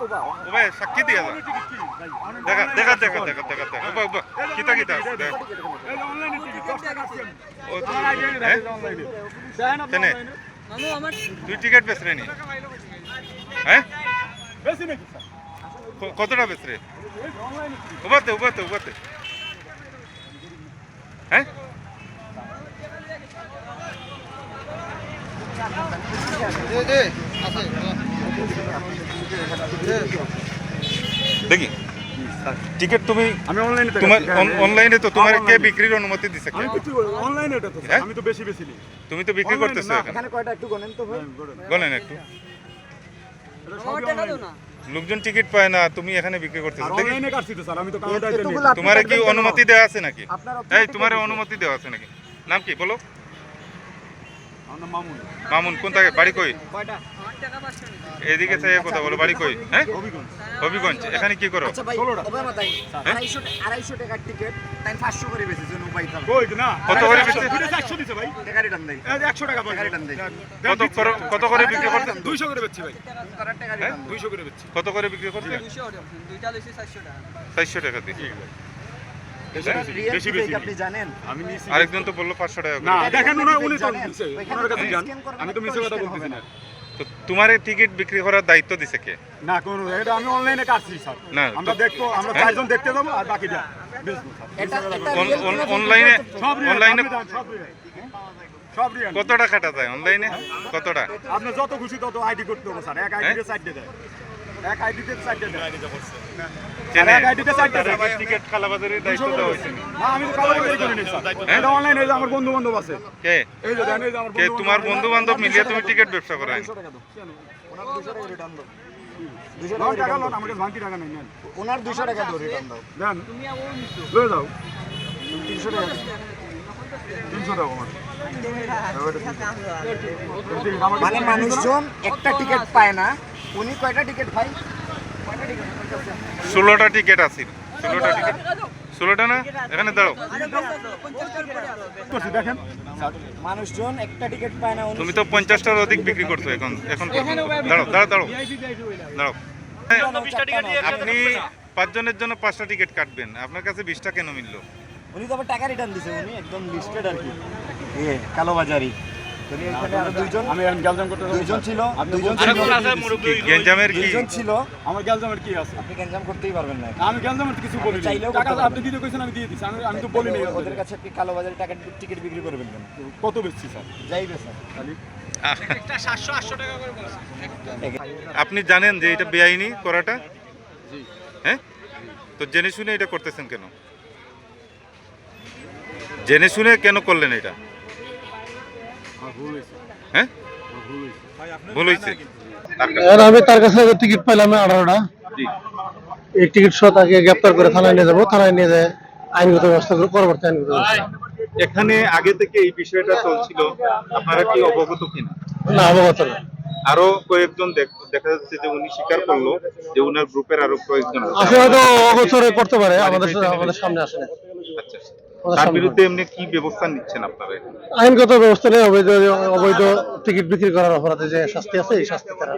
ওবাই সাক্ষী দেখা দেখা দেখা দেখা দেখা দেখা। ওবা ওবা, কিতা কিতা দেখ। ও হ্যাঁ? কেনে মামু আমার তুই টিকিট বেচ রে কতটা বেচ রে উবাতে উবাতে উবাতে হ্যাঁ দেখি। টিকিট তুমি আমি অনলাইনে তোমার অনলাইনে তো তোমার কে বিক্রির অনুমতি দিছে কে? আমি কিছু অনলাইনে এটা তো। হ্যাঁ? আমি তো বেশি বেশি তুমি তো বিক্রি করতেছো এখানে। এখানে কয়টা একটু গনেন তো ভাই। বলেন একটু। এটা আমার টাকা দাও না। লোকজন টিকিট পায় না তুমি এখানে বিক্রি করতেছো। দেখি। অনলাইনে কাটছি তো স্যার আমি তো কাউন্টারে তোমার কি অনুমতি দেওয়া আছে নাকি? আপনার এই তোমার অনুমতি দেওয়া আছে নাকি? নাম কি? বলো। মামুন। মামুন কোন থাকে বাড়ি কই? এদিকে চাইয়ে কথা বলো বাড়ি কই? হ্যাঁ? হবিগঞ্জ। এখানে কি করো? আচ্ছা আড়াইশো টিকিট তাই পাঁচশো করে না? কত করে। কত করে কত করে বিক্রি করতে? দুইশো করে বেচছি ভাই। দুইশো করে বেচছি। কত করে বিক্রি করতে? চারশো টাকা। দিয়ে। বেশি বেশি আপনি জানেন। আমি আরেকজন তো বলল পাঁচশো টাকা না দেখেন উনি উনি তো জানেন? নিছে ওইখানে ওনার কাছে যান। আমি তো মিছে কথা বলতেছি না। না। তো তোমার টিকিট বিক্রি করার দায়িত্ব দিছে কে? না কোন এটা আমি অনলাইনে কাটছি স্যার। না, আমরা তো- দেখব আমরা হ্যাঁ? চারজন দেখতে যাব আর বাকিটা অন- কিনা অনলাইনে সব অনলাইনে সব রিয়াল কতটা খাটা যায়? অনলাইনে কতটা? আপনি যত খুশি তত আইডি করতে হবে স্যার। এক আইডিতে চারটে দেয়। এক আইডিতে চারটে দেয়। এক আইডিতে চারটে দেয়। টিকিট কালাবাজারের দায়িত্ব দেওয়া হয়েছে। না আমি তো কালো বাজারি স্যার। হ্যাঁ? এটা অনলাইনে এই যে আমার বন্ধু বান্ধব আছে। কে? এই যে দেখেন এই যে আমার কে? তোমার বন্ধু বান্ধব মিলিয়ে তুমি টিকিট ব্যবসা করো দুশো টাকা দাও ওনার দুশো টাকা রিটার্ন দাও। দুশো লন টাকা টাকা return লন দাও। আমাকে ভাঙতি টাকা নেই নেন। ওনার দুশো টাকা দাও দাও। দেন। তুমি আর ও নিছো লয়ে যাও। তিনশো টাকা। দাও। তিনশো টাকা। আমার আমাকে মানে মানুষজন একটা টিকিট পায় না। উনি কয়টা টিকিট পায় কয়টা টিকিট? ষোলোটা টিকিট আছে। ষোলোটা টিকিট। ষোলোটা না? এখানে দাঁড়াও। দেখেন। মানুষজন একটা টিকিট পায় না তুমি তো পঞ্চাশটার অধিক বিক্রি করছ এখন এখন। দাঁড়াও দাঁড়াও দাঁড়াও। দাঁড়াও। আপনি পাঁচজনের জন্য পাঁচটা টিকিট কাটবেন। আপনার কাছে বিশটা কেন মিললো? উনি তো আবার টাকা রিটার্ন দিছে উনি একদম লিস্টেড আর কি। এ কালোবাজারি আমি গ্যালজাম করতে দুইজন ছিল দুইজন ছিল। কি দুইজন ছিল। আমার গ্যালজামের কি আছে? আপনি গ্যাঞ্জাম করতেই পারবেন না। আমি গ্যালজামের কিছু বলিনি। চাইলেও টাকা আপনি দিতে কইছেন আমি দিয়ে দিছি। আমি আমি তো বলিনি ওদের কাছে আপনি কালোবাজারি টাকা টিকিট বিক্রি করবেন কেন কত বেচছি স্যার? যাইবে স্যার। আপনি জানেন যে এটা বেআইনি করাটা? হ্যাঁ? তো জেনে শুনে এটা করতেছেন কেন? জেনে শুনে কেন করলেন এটা? হ্যাঁ? ভুল হয়েছে ভুল হয়েছে এবার আমি তার কাছে টিকিট পাইলাম আঠারোটা। এই টিকিট সহ তাকে গ্রেপ্তার করে থানায় নিয়ে যাব। থানায় নিয়ে যায় আইনগত ব্যবস্থা পরবর্তী আইনগত এখানে আগে থেকে এই বিষয়টা চলছিল। আপনারা কি অবগত কিনা? না অবগত না। আরও কয়েকজন দেখ- যাচ্ছে যে উনি স্বীকার করল যে উনার গ্রুপের আরও কয়েকজন। আসলে অগোচরে করতে পারে। আমাদের আমাদের সামনে আসে তার বিরুদ্ধে এমনি কি ব্যবস্থা নিচ্ছেন আপনারা? আইনগত ব্যবস্থা নেই অবৈধ অবৈধ টিকিট বিক্রি করার অপরাধে যে শাস্তি আছে এই শাস্তি তারা